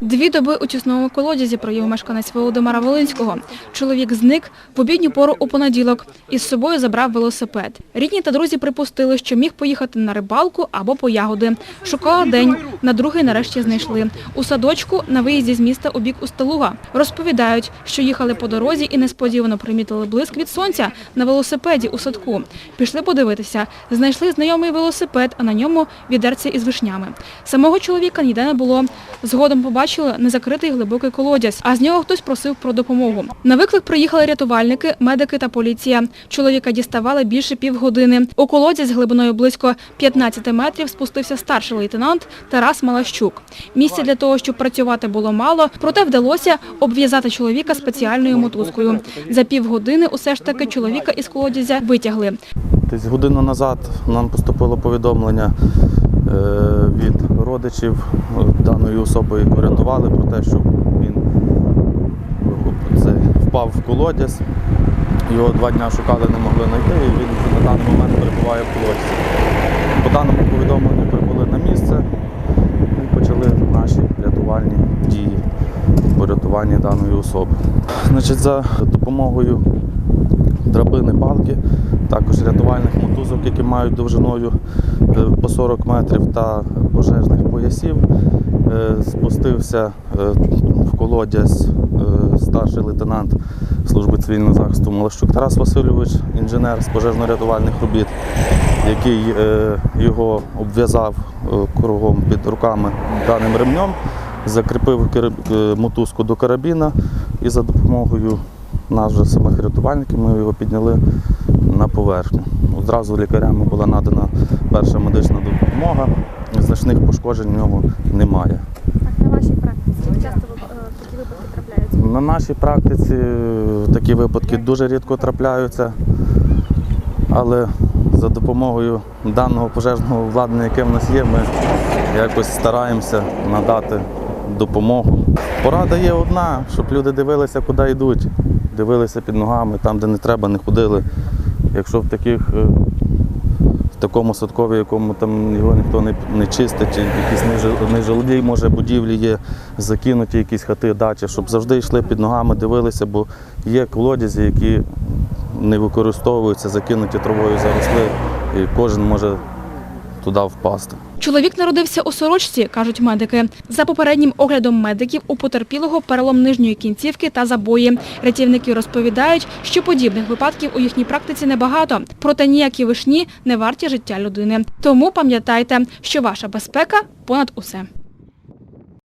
Дві доби у тісному колодязі провів мешканець Володимира Волинського. Чоловік зник в обідню пору у понеділок. Із собою забрав велосипед. Рідні та друзі припустили, що міг поїхати на рибалку або по ягоди. Шукала день. На другий нарешті знайшли. У садочку на виїзді з міста у бік Усталуга. Розповідають, що їхали по дорозі і несподівано примітили блиск від сонця на велосипеді у садку. Пішли подивитися. Знайшли знайомий велосипед, а на ньому відерце із вишнями. Самого чоловіка ніде не було. Згодом побачили незакритий глибокий колодязь, а з нього хтось просив про допомогу. На виклик приїхали рятувальники, медики та поліція. Чоловіка діставали більше півгодини. У колодязь глибиною близько 15 метрів спустився старший лейтенант Тарас Малащук. Місця для того, щоб працювати було мало, проте вдалося обв'язати чоловіка спеціальною мотузкою. За півгодини усе ж таки чоловіка із колодязя витягли. Десь годину назад нам поступило повідомлення від родичів е, даної особи, яку рятували, про те, що він е, впав в колодязь. Його два дні шукали, не могли знайти, і він на даний момент перебуває в колодязі. По даному повідомленню прибули на місце і почали наші рятувальні дії по рятуванні даної особи. Значить, за допомогою драбини палки, також рятувальних мотузок, які мають довжиною е, по 40 метрів та пожежних поясів. Е, Спустився е, в колодязь старший лейтенант служби цивільного захисту Малащук Тарас Васильович, інженер з пожежно-рятувальних робіт, який його обв'язав кругом під руками даним ремнем, закріпив мотузку до карабіна і за допомогою нас же самих рятувальників ми його підняли на поверхню. Одразу лікарями була надана перша медична допомога. Значних пошкоджень в нього немає. Так, на вашій практиці часто е, такі випадки трапляються? На нашій практиці е, такі випадки дуже рідко трапляються, але за допомогою даного пожежного обладнання, яке в нас є, ми якось стараємося надати допомогу. Порада є одна, щоб люди дивилися, куди йдуть, дивилися під ногами, там, де не треба, не ходили. Якщо в таких е, в такому садкові, якому там його ніхто не, не чистить, чи якісь нежилі, може, будівлі є, закинуті якісь хати, дачі, щоб завжди йшли під ногами, дивилися, бо є колодязі, які не використовуються, закинуті травою заросли, і кожен може туди впасти. Чоловік народився у сорочці, кажуть медики. За попереднім оглядом медиків у потерпілого перелом нижньої кінцівки та забої. Рятівники розповідають, що подібних випадків у їхній практиці небагато. Проте ніякі вишні не варті життя людини. Тому пам'ятайте, що ваша безпека понад усе.